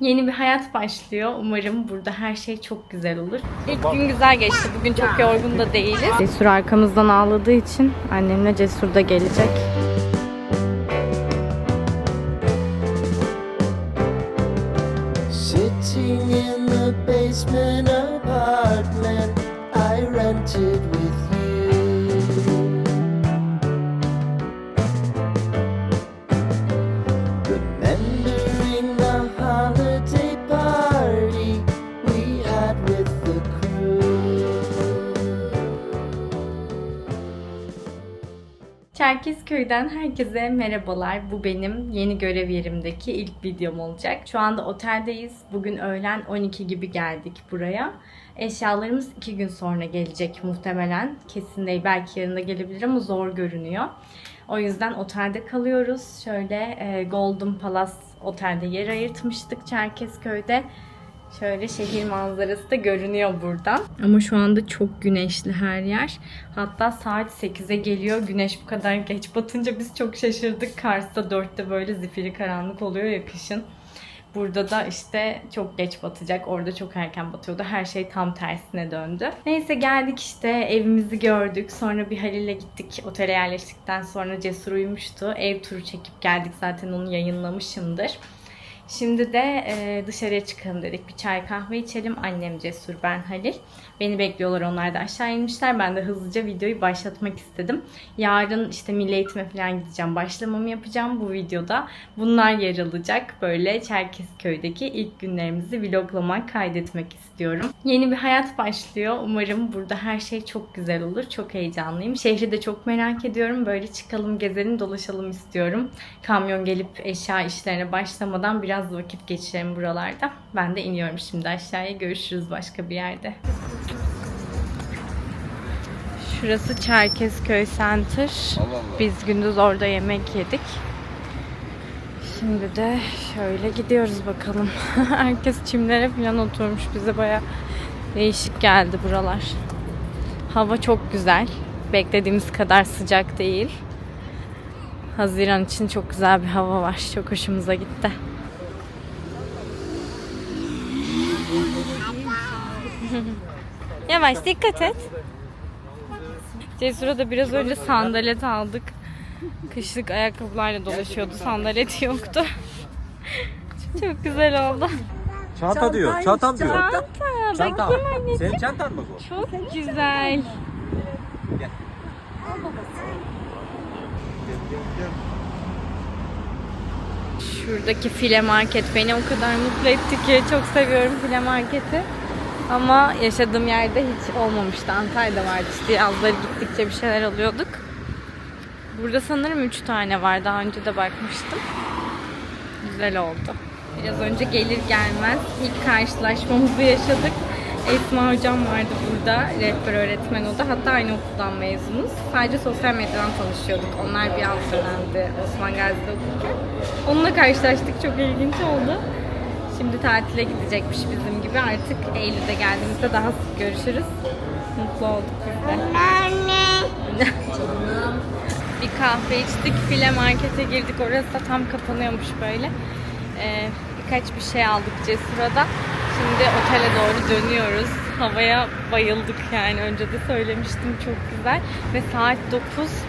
Yeni bir hayat başlıyor. Umarım burada her şey çok güzel olur. İlk gün güzel geçti. Bugün çok yorgun da değiliz. Cesur arkamızdan ağladığı için annemle Cesur da gelecek. Çerkezköy'den herkese merhabalar. Bu benim yeni görev yerimdeki ilk videom olacak. Şu anda oteldeyiz. Bugün öğlen 12 gibi geldik buraya. Eşyalarımız 2 gün sonra gelecek muhtemelen. Kesin değil. Belki yarın da gelebilir ama zor görünüyor. O yüzden otelde kalıyoruz. Şöyle e, Golden Palace otelde yer ayırtmıştık Çerkezköy'de. Şöyle şehir manzarası da görünüyor buradan. Ama şu anda çok güneşli her yer. Hatta saat 8'e geliyor. Güneş bu kadar geç batınca biz çok şaşırdık. Kars'ta 4'te böyle zifiri karanlık oluyor ya kışın. Burada da işte çok geç batacak. Orada çok erken batıyordu. Her şey tam tersine döndü. Neyse geldik işte evimizi gördük. Sonra bir Halil'e gittik. Otele yerleştikten sonra Cesur uyumuştu. Ev turu çekip geldik. Zaten onu yayınlamışımdır. Şimdi de e, dışarıya çıkalım dedik. Bir çay kahve içelim. Annem Cesur, ben Halil. Beni bekliyorlar. Onlar da aşağı inmişler. Ben de hızlıca videoyu başlatmak istedim. Yarın işte milli eğitime falan gideceğim. Başlamamı yapacağım bu videoda. Bunlar yer alacak. Böyle Çerkezköy'deki ilk günlerimizi vloglamak, kaydetmek istiyorum. Yeni bir hayat başlıyor. Umarım burada her şey çok güzel olur. Çok heyecanlıyım. Şehri de çok merak ediyorum. Böyle çıkalım, gezelim, dolaşalım istiyorum. Kamyon gelip eşya işlerine başlamadan biraz vakit geçirelim buralarda. Ben de iniyorum şimdi aşağıya. Görüşürüz başka bir yerde. Şurası Çerkezköy Center. Biz gündüz orada yemek yedik. Şimdi de şöyle gidiyoruz bakalım. Herkes çimlere falan oturmuş. Bize baya değişik geldi buralar. Hava çok güzel. Beklediğimiz kadar sıcak değil. Haziran için çok güzel bir hava var. Çok hoşumuza gitti. Yavaş dikkat et. Cesur'a da biraz önce sandalet aldık. Kışlık ayakkabılarla dolaşıyordu. Sandalet yoktu. Çok güzel oldu. Çanta diyor. Çantam diyor. Çanta. Çanta. Bakayım anneciğim. Senin çantan mı bu? Çok güzel. Gel. Şuradaki file market beni o kadar mutlu etti ki çok seviyorum file marketi. Ama yaşadığım yerde hiç olmamıştı. Antalya'da vardı işte yazları gittikçe bir şeyler alıyorduk. Burada sanırım 3 tane var. Daha önce de bakmıştım. Güzel oldu. Biraz önce gelir gelmez ilk karşılaşmamızı yaşadık. Esma hocam vardı burada. Rehber öğretmen o da. Hatta aynı okuldan mezunuz. Sadece sosyal medyadan tanışıyorduk. Onlar bir alt dönemde Osman Gazi'de okurken. Onunla karşılaştık. Çok ilginç oldu. Şimdi tatile gidecekmiş bizim gibi. Artık Eylül'de geldiğimizde daha sık görüşürüz. Mutlu olduk biz de. bir kahve içtik. File markete girdik. Orası da tam kapanıyormuş böyle. Ee, birkaç bir şey aldık Cesur'a da. Şimdi otele doğru dönüyoruz. Havaya bayıldık yani. Önce de söylemiştim çok güzel. Ve saat 9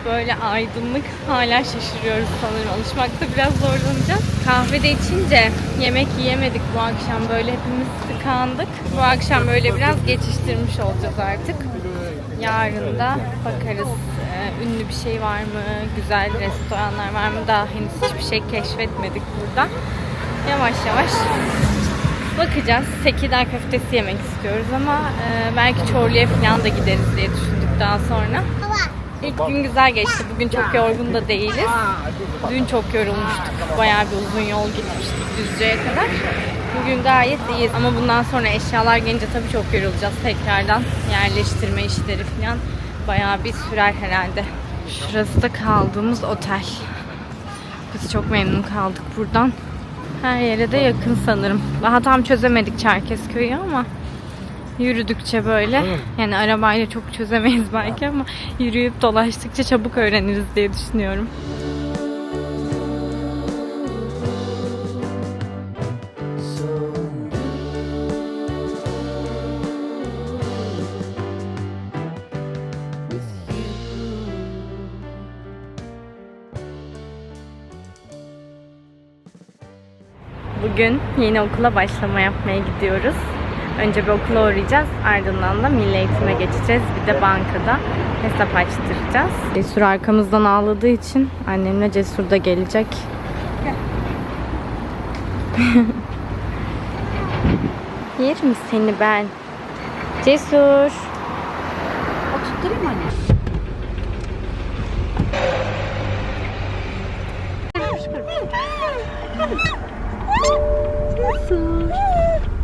böyle aydınlık. Hala şaşırıyoruz sanırım. Alışmakta biraz zorlanacağız. Kahve de içince yemek yiyemedik bu akşam. Böyle hepimiz tıkandık. Bu akşam böyle biraz geçiştirmiş olacağız artık. Yarın da bakarız ünlü bir şey var mı, güzel restoranlar var mı daha henüz hiçbir şey keşfetmedik burada. Yavaş yavaş bakacağız. Sekidar köftesi yemek istiyoruz ama e, belki Çorlu'ya falan da gideriz diye düşündük daha sonra. İlk gün güzel geçti. Bugün çok yorgun da değiliz. Dün çok yorulmuştuk. Bayağı bir uzun yol gitmiştik Düzce'ye kadar. Bugün gayet iyiyiz. Ama bundan sonra eşyalar gelince tabii çok yorulacağız tekrardan. Yerleştirme işleri falan bayağı bir sürer herhalde. Şurası da kaldığımız otel. Biz çok memnun kaldık buradan. Her yere de yakın sanırım. Daha tam çözemedik Çerkezköy'ü ama yürüdükçe böyle yani arabayla çok çözemeyiz belki ama yürüyüp dolaştıkça çabuk öğreniriz diye düşünüyorum. Bugün yeni okula başlama yapmaya gidiyoruz. Önce bir okula uğrayacağız. Ardından da milli eğitime geçeceğiz. Bir de bankada hesap açtıracağız. Cesur arkamızdan ağladığı için annemle Cesur da gelecek. Yerim seni ben. Cesur.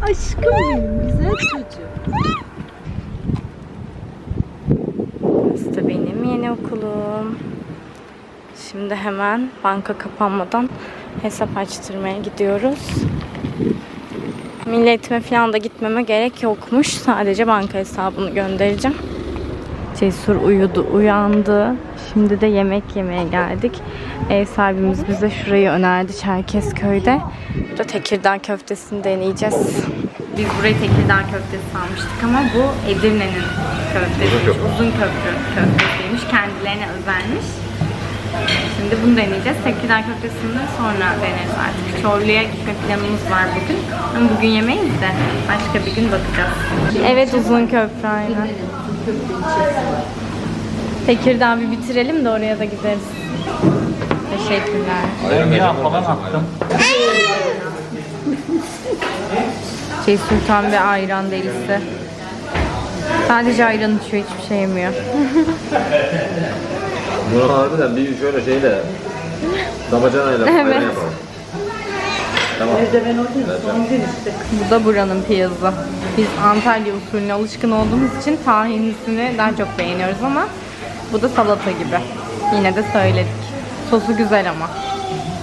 Aşkım benim güzel çocuğum. Burası benim yeni okulum. Şimdi hemen banka kapanmadan hesap açtırmaya gidiyoruz. Milli eğitime falan da gitmeme gerek yokmuş. Sadece banka hesabını göndereceğim. Cesur uyudu, uyandı. Şimdi de yemek yemeye geldik. Ev sahibimiz bize şurayı önerdi Çerkezköy'de. Burada Tekirdağ köftesini deneyeceğiz. Biz burayı Tekirdağ köftesi almıştık ama bu Edirne'nin köftesi. Uzun köprü köftesiymiş. Kendilerine özelmiş. Şimdi bunu deneyeceğiz. Tekirdağ köftesini sonra deneriz artık. Çorlu'ya gitme planımız var bugün. Ama bugün yemeyiz de başka bir gün bakacağız. Evet uzun köprü aynen. Tekirdağ bir bitirelim de oraya da gideriz. Teşekkürler. Ben bir falan attım. Şey Sultan ve ayran delisi. Sadece ayran içiyor, hiçbir şey yemiyor. Bunu harbiden bir şöyle şeyle damacanayla Evet. ayran yapalım. Tamam. Bu da buranın piyazı. Biz Antalya usulüne alışkın olduğumuz için tahinlisini daha çok beğeniyoruz ama bu da salata gibi. Yine de söyledik. Sosu güzel ama.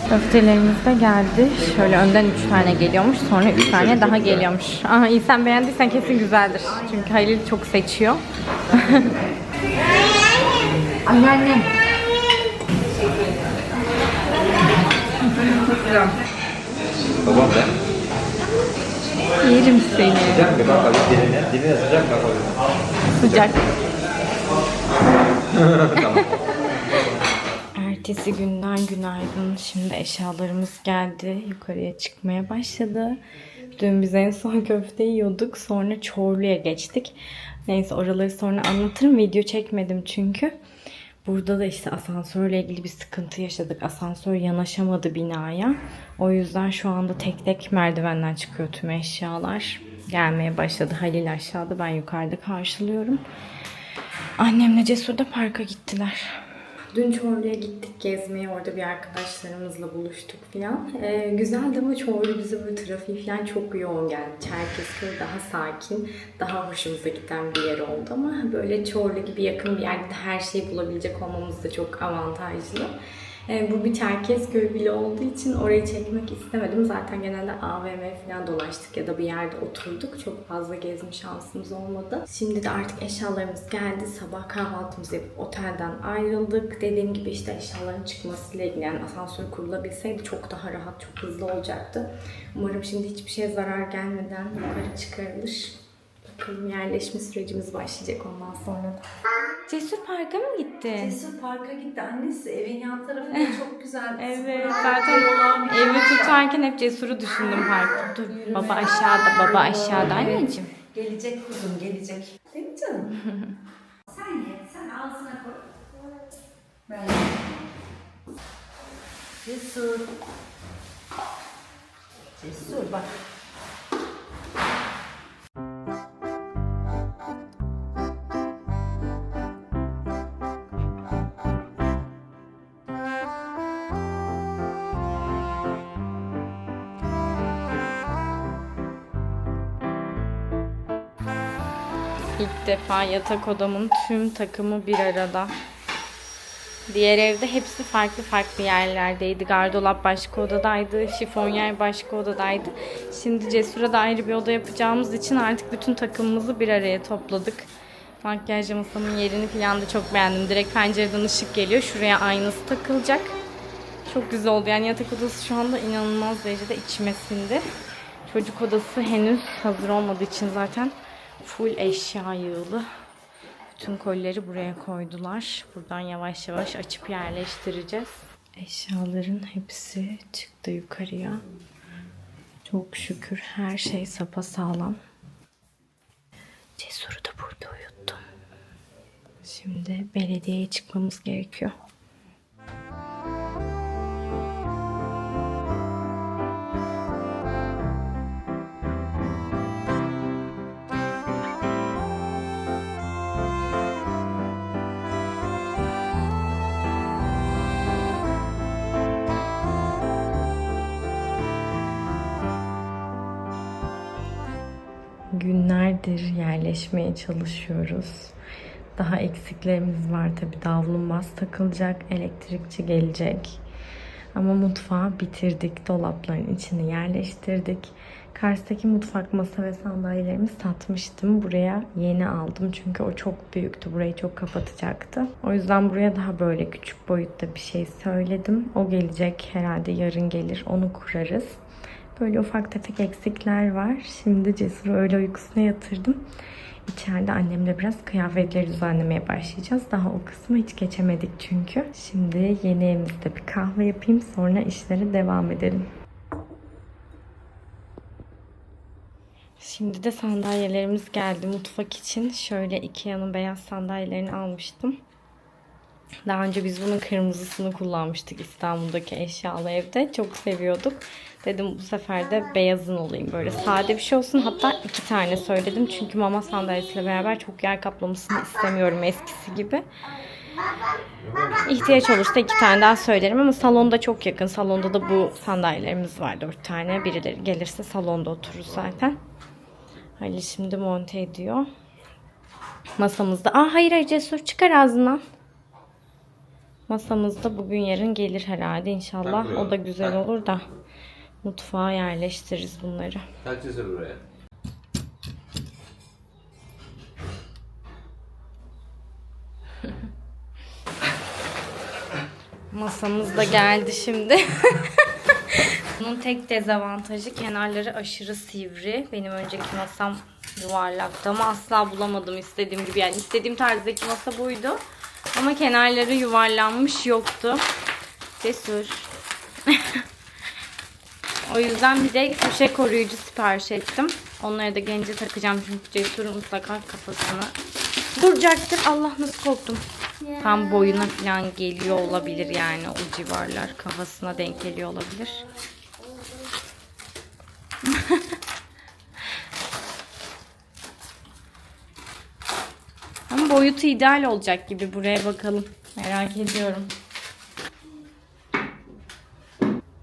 Köftelerimiz de geldi. Şöyle önden 3 tane geliyormuş. Sonra 3 tane daha geliyormuş. Aha iyi sen beğendiysen kesin güzeldir. Çünkü Halil çok seçiyor. Anneannem. Babam da. Yerim seni. Sıcak mı? Bak abi diline, diline sıcak bak abi. Sıcak. Ertesi günden günaydın. Şimdi eşyalarımız geldi. Yukarıya çıkmaya başladı. Dün biz en son köfte yiyorduk. Sonra Çorlu'ya geçtik. Neyse oraları sonra anlatırım. Video çekmedim çünkü. Burada da işte asansörle ilgili bir sıkıntı yaşadık. Asansör yanaşamadı binaya. O yüzden şu anda tek tek merdivenden çıkıyor tüm eşyalar. Gelmeye başladı. Halil aşağıda ben yukarıda karşılıyorum. Annemle Cesur da parka gittiler. Dün Çorlu'ya gittik gezmeye. Orada bir arkadaşlarımızla buluştuk falan. Ee, güzeldi ama Çorlu bize böyle trafiği falan çok yoğun geldi. Çerkezköy daha sakin, daha hoşumuza giden bir yer oldu ama böyle Çorlu gibi yakın bir yerde de her şeyi bulabilecek olmamız da çok avantajlı. Ee, bu bir Çerkezköy bile olduğu için orayı çekmek istemedim. Zaten genelde AVM falan dolaştık ya da bir yerde oturduk. Çok fazla gezme şansımız olmadı. Şimdi de artık eşyalarımız geldi. Sabah kahvaltımızı yapıp otelden ayrıldık. Dediğim gibi işte eşyaların çıkmasıyla ilgili yani asansör kurulabilseydi çok daha rahat, çok hızlı olacaktı. Umarım şimdi hiçbir şeye zarar gelmeden yukarı çıkarılır. Bakalım yerleşme sürecimiz başlayacak ondan sonra da. Cesur Park'a mı gitti? Cesur parka gitti. Annesi evin yan tarafında çok güzel. bir Evet spor zaten olan bir evi yer. tutarken hep cesuru düşündüm parkta. Dur Yürüme baba aşağıda baba Evet. aşağıda anneciğim. Gelecek kuzum gelecek. Değil mi canım? sen ye. Sen ağzına koy. Ben Cesur. Cesur bak. Defa yatak odamın tüm takımı bir arada. Diğer evde hepsi farklı farklı yerlerdeydi. Gardolap başka odadaydı, şifonyer başka odadaydı. Şimdi Cesur'a da ayrı bir oda yapacağımız için artık bütün takımımızı bir araya topladık. Makyaj masamın yerini falan da çok beğendim. Direkt pencereden ışık geliyor. Şuraya aynası takılacak. Çok güzel oldu. Yani yatak odası şu anda inanılmaz derecede içime sindi. Çocuk odası henüz hazır olmadığı için zaten full eşya yığılı. Bütün kolileri buraya koydular. Buradan yavaş yavaş açıp yerleştireceğiz. Eşyaların hepsi çıktı yukarıya. Çok şükür her şey sapasağlam. Cesur'u da burada uyuttum. Şimdi belediyeye çıkmamız gerekiyor. Günlerdir yerleşmeye çalışıyoruz. Daha eksiklerimiz var tabi. Davlumbaz takılacak, elektrikçi gelecek. Ama mutfağı bitirdik. Dolapların içini yerleştirdik. Karşıdaki mutfak masa ve sandalyelerimi satmıştım. Buraya yeni aldım çünkü o çok büyüktü. Burayı çok kapatacaktı. O yüzden buraya daha böyle küçük boyutta bir şey söyledim. O gelecek herhalde yarın gelir. Onu kurarız. Böyle ufak tefek eksikler var. Şimdi Cesur'u öğle uykusuna yatırdım. İçeride annemle biraz kıyafetleri düzenlemeye başlayacağız. Daha o kısmı hiç geçemedik çünkü. Şimdi yeni evimizde bir kahve yapayım. Sonra işlere devam edelim. Şimdi de sandalyelerimiz geldi mutfak için. Şöyle Ikea'nın beyaz sandalyelerini almıştım. Daha önce biz bunun kırmızısını kullanmıştık İstanbul'daki eşyalı evde. Çok seviyorduk. Dedim bu sefer de beyazın olayım. Böyle sade bir şey olsun. Hatta iki tane söyledim. Çünkü mama sandalyesiyle beraber çok yer kaplamasını istemiyorum eskisi gibi. İhtiyaç olursa iki tane daha söylerim ama salonda çok yakın. Salonda da bu sandalyelerimiz var dört tane. Birileri gelirse salonda otururuz zaten. Halil şimdi monte ediyor. Masamızda. Aa hayır hayır Cesur çıkar ağzından. Masamızda bugün yarın gelir herhalde inşallah. O da güzel olur da mutfağa yerleştiririz bunları. Cesur buraya. Masamız da geldi şimdi. Bunun tek dezavantajı kenarları aşırı sivri. Benim önceki masam yuvarlaktı ama asla bulamadım istediğim gibi. Yani istediğim tarzdaki masa buydu. Ama kenarları yuvarlanmış yoktu. Cesur. o yüzden bir de köşe koruyucu sipariş ettim. Onları da gence takacağım çünkü Cesur mutlaka kafasını duracaktır. Allah nasıl korktum. Tam boyuna falan geliyor olabilir yani o civarlar. Kafasına denk geliyor olabilir. Ama boyutu ideal olacak gibi buraya bakalım. Merak ediyorum.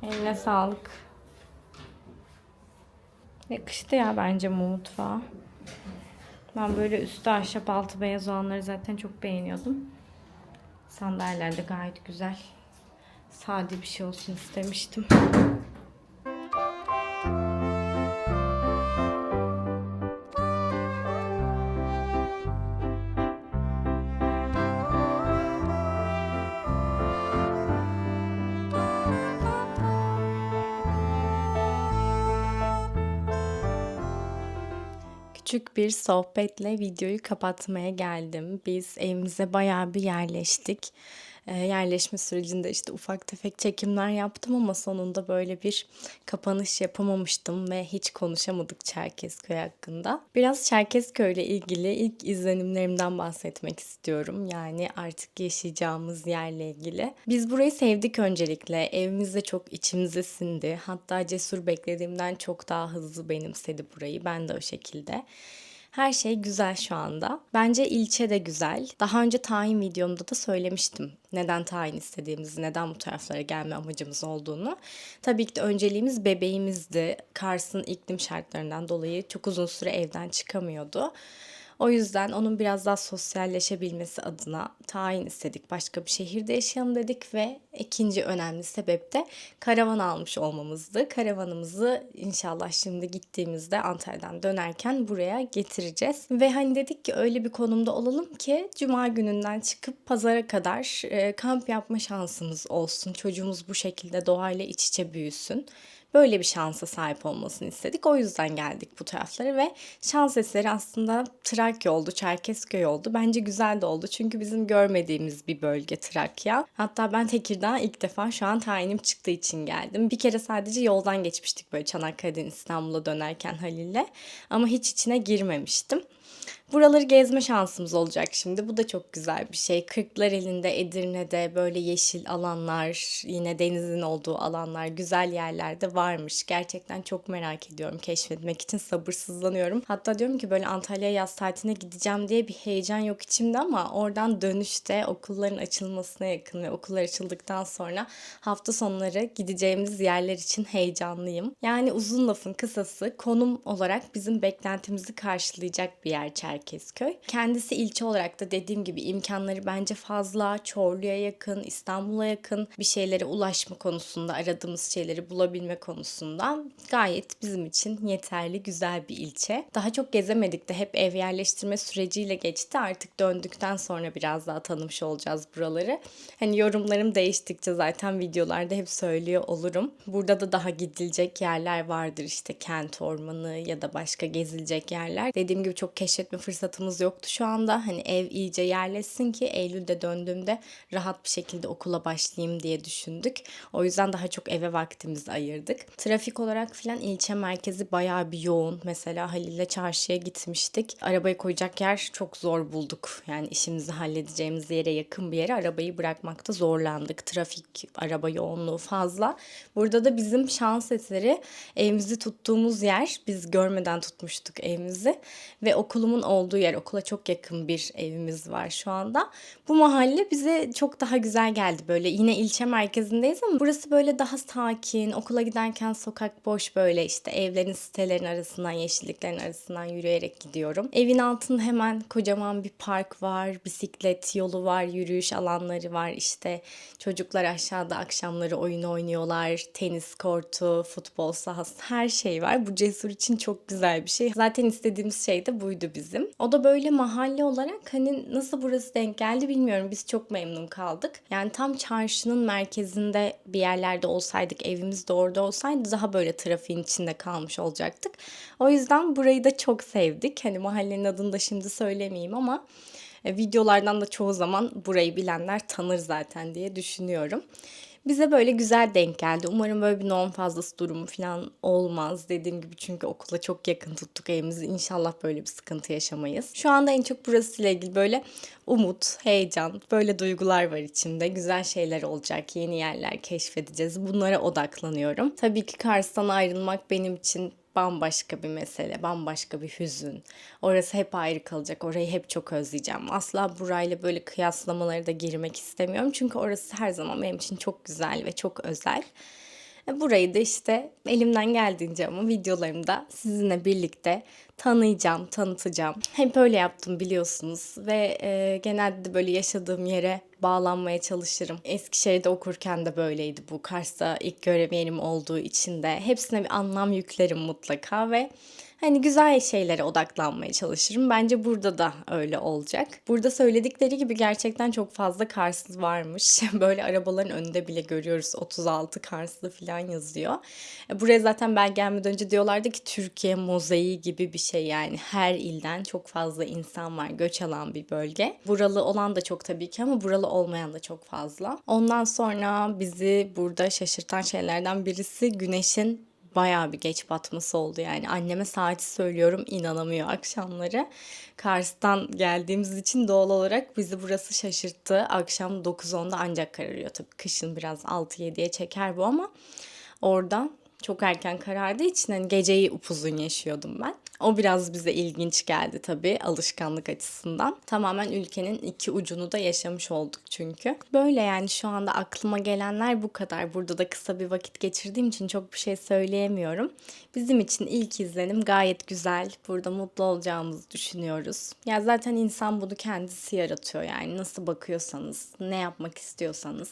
Eline sağlık. Yakıştı ya bence bu mutfağa. Ben böyle üstü ahşap altı beyaz olanları zaten çok beğeniyordum. Sandalyeler de gayet güzel. Sade bir şey olsun istemiştim. Küçük bir sohbetle videoyu kapatmaya geldim. Biz evimize bayağı bir yerleştik. Ee, yerleşme sürecinde işte ufak tefek çekimler yaptım ama sonunda böyle bir kapanış yapamamıştım ve hiç konuşamadık Çerkezköy hakkında. Biraz Çerkezköy ile ilgili ilk izlenimlerimden bahsetmek istiyorum. Yani artık yaşayacağımız yerle ilgili. Biz burayı sevdik öncelikle. Evimiz de çok içimize sindi. Hatta Cesur beklediğimden çok daha hızlı benimsedi burayı. Ben de o şekilde. Her şey güzel şu anda. Bence ilçe de güzel. Daha önce tayin videomda da söylemiştim. Neden tayin istediğimizi, neden bu taraflara gelme amacımız olduğunu. Tabii ki de önceliğimiz bebeğimizdi. Kars'ın iklim şartlarından dolayı çok uzun süre evden çıkamıyordu. O yüzden onun biraz daha sosyalleşebilmesi adına tayin istedik. Başka bir şehirde yaşayalım dedik ve ikinci önemli sebep de karavan almış olmamızdı. Karavanımızı inşallah şimdi gittiğimizde Antalya'dan dönerken buraya getireceğiz. Ve hani dedik ki öyle bir konumda olalım ki cuma gününden çıkıp pazara kadar e, kamp yapma şansımız olsun. Çocuğumuz bu şekilde doğayla iç içe büyüsün böyle bir şansa sahip olmasını istedik. O yüzden geldik bu taraflara ve şans eseri aslında Trakya oldu, Çerkezköy oldu. Bence güzel de oldu çünkü bizim görmediğimiz bir bölge Trakya. Hatta ben Tekirdağ ilk defa şu an tayinim çıktığı için geldim. Bir kere sadece yoldan geçmiştik böyle Çanakkale'den İstanbul'a dönerken Halil'le. Ama hiç içine girmemiştim. Buraları gezme şansımız olacak şimdi. Bu da çok güzel bir şey. Kırklar elinde Edirne'de böyle yeşil alanlar, yine denizin olduğu alanlar, güzel yerlerde varmış. Gerçekten çok merak ediyorum keşfetmek için sabırsızlanıyorum. Hatta diyorum ki böyle Antalya yaz tatiline gideceğim diye bir heyecan yok içimde ama oradan dönüşte okulların açılmasına yakın ve okullar açıldıktan sonra hafta sonları gideceğimiz yerler için heyecanlıyım. Yani uzun lafın kısası konum olarak bizim beklentimizi karşılayacak bir yer Çerkezköy. Kendisi ilçe olarak da dediğim gibi imkanları bence fazla. Çorlu'ya yakın, İstanbul'a yakın bir şeylere ulaşma konusunda, aradığımız şeyleri bulabilme konusunda gayet bizim için yeterli, güzel bir ilçe. Daha çok gezemedik de hep ev yerleştirme süreciyle geçti. Artık döndükten sonra biraz daha tanımış olacağız buraları. Hani yorumlarım değiştikçe zaten videolarda hep söylüyor olurum. Burada da daha gidilecek yerler vardır işte kent ormanı ya da başka gezilecek yerler. Dediğim gibi çok keşfetme fırsatımız yoktu şu anda. Hani ev iyice yerleşsin ki Eylül'de döndüğümde rahat bir şekilde okula başlayayım diye düşündük. O yüzden daha çok eve vaktimizi ayırdık. Trafik olarak filan ilçe merkezi bayağı bir yoğun. Mesela Halil'le çarşıya gitmiştik. Arabayı koyacak yer çok zor bulduk. Yani işimizi halledeceğimiz yere yakın bir yere arabayı bırakmakta zorlandık. Trafik, araba yoğunluğu fazla. Burada da bizim şans eseri evimizi tuttuğumuz yer. Biz görmeden tutmuştuk evimizi. Ve okulumun olduğu yer, okula çok yakın bir evimiz var şu anda. Bu mahalle bize çok daha güzel geldi. Böyle yine ilçe merkezindeyiz ama burası böyle daha sakin. Okula giderken sokak boş böyle işte evlerin sitelerin arasından, yeşilliklerin arasından yürüyerek gidiyorum. Evin altında hemen kocaman bir park var, bisiklet yolu var, yürüyüş alanları var. İşte çocuklar aşağıda akşamları oyun oynuyorlar. Tenis kortu, futbol sahası her şey var. Bu cesur için çok güzel bir şey. Zaten istediğimiz şey de buydu bizim. O da böyle mahalle olarak hani nasıl burası denk geldi bilmiyorum. Biz çok memnun kaldık. Yani tam çarşının merkezinde bir yerlerde olsaydık, evimiz de orada olsaydı daha böyle trafiğin içinde kalmış olacaktık. O yüzden burayı da çok sevdik. Hani mahallenin adını da şimdi söylemeyeyim ama e, videolardan da çoğu zaman burayı bilenler tanır zaten diye düşünüyorum. Bize böyle güzel denk geldi. Umarım böyle bir norm fazlası durumu falan olmaz. Dediğim gibi çünkü okula çok yakın tuttuk evimizi. İnşallah böyle bir sıkıntı yaşamayız. Şu anda en çok burasıyla ilgili böyle umut, heyecan, böyle duygular var içimde. Güzel şeyler olacak, yeni yerler keşfedeceğiz. Bunlara odaklanıyorum. Tabii ki Kars'tan ayrılmak benim için bambaşka bir mesele, bambaşka bir hüzün. Orası hep ayrı kalacak. Orayı hep çok özleyeceğim. Asla burayla böyle kıyaslamalara da girmek istemiyorum. Çünkü orası her zaman benim için çok güzel ve çok özel. E, Burayı da işte elimden geldiğince ama videolarımda sizinle birlikte tanıyacağım, tanıtacağım. Hep öyle yaptım biliyorsunuz ve e, genelde de böyle yaşadığım yere bağlanmaya çalışırım. Eskişehir'de okurken de böyleydi bu. Kars'ta ilk görev yerim olduğu için de hepsine bir anlam yüklerim mutlaka ve Hani güzel şeylere odaklanmaya çalışırım. Bence burada da öyle olacak. Burada söyledikleri gibi gerçekten çok fazla Karslı varmış. Böyle arabaların önünde bile görüyoruz 36 Karslı falan yazıyor. E, Buraya zaten ben gelmeden önce diyorlardı ki Türkiye mozaiği gibi bir şey yani. Her ilden çok fazla insan var. Göç alan bir bölge. Buralı olan da çok tabii ki ama buralı olmayan da çok fazla. Ondan sonra bizi burada şaşırtan şeylerden birisi güneşin bayağı bir geç batması oldu yani. Anneme saati söylüyorum inanamıyor akşamları. Kars'tan geldiğimiz için doğal olarak bizi burası şaşırttı. Akşam 9-10'da ancak kararıyor. Tabii kışın biraz 6-7'ye çeker bu ama orada çok erken karardığı için hani geceyi upuzun yaşıyordum ben. O biraz bize ilginç geldi tabii alışkanlık açısından. Tamamen ülkenin iki ucunu da yaşamış olduk çünkü. Böyle yani şu anda aklıma gelenler bu kadar. Burada da kısa bir vakit geçirdiğim için çok bir şey söyleyemiyorum. Bizim için ilk izlenim gayet güzel. Burada mutlu olacağımızı düşünüyoruz. Ya zaten insan bunu kendisi yaratıyor yani nasıl bakıyorsanız, ne yapmak istiyorsanız.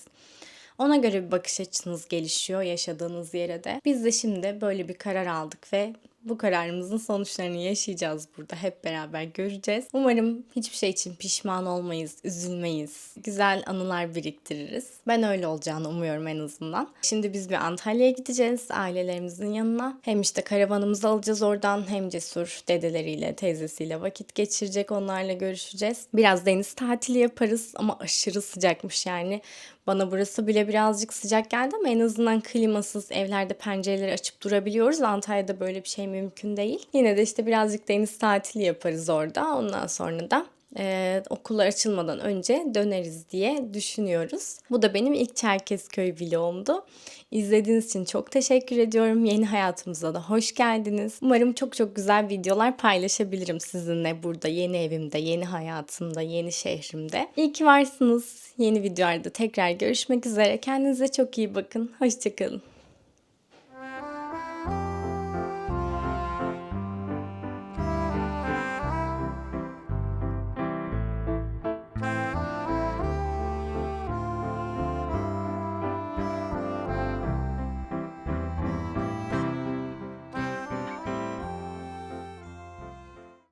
Ona göre bir bakış açınız gelişiyor yaşadığınız yere de. Biz de şimdi böyle bir karar aldık ve Bu kararımızın sonuçlarını yaşayacağız burada. Hep beraber göreceğiz. Umarım hiçbir şey için pişman olmayız, üzülmeyiz. Güzel anılar biriktiririz. Ben öyle olacağını umuyorum en azından. Şimdi biz bir Antalya'ya gideceğiz ailelerimizin yanına. Hem işte karavanımızı alacağız oradan hem Cesur dedeleriyle, teyzesiyle vakit geçirecek. Onlarla görüşeceğiz. Biraz deniz tatili yaparız ama aşırı sıcakmış yani. Bana burası bile birazcık sıcak geldi ama en azından klimasız evlerde pencereleri açıp durabiliyoruz. Antalya'da böyle bir şey mümkün değil. Yine de işte birazcık deniz tatili yaparız orada. Ondan sonra da e, okullar açılmadan önce döneriz diye düşünüyoruz. Bu da benim ilk Çerkezköy vlogumdu. İzlediğiniz için çok teşekkür ediyorum. Yeni hayatımıza da hoş geldiniz. Umarım çok çok güzel videolar paylaşabilirim sizinle burada yeni evimde, yeni hayatımda, yeni şehrimde. İyi ki varsınız. Yeni videolarda tekrar görüşmek üzere. Kendinize çok iyi bakın. Hoşçakalın.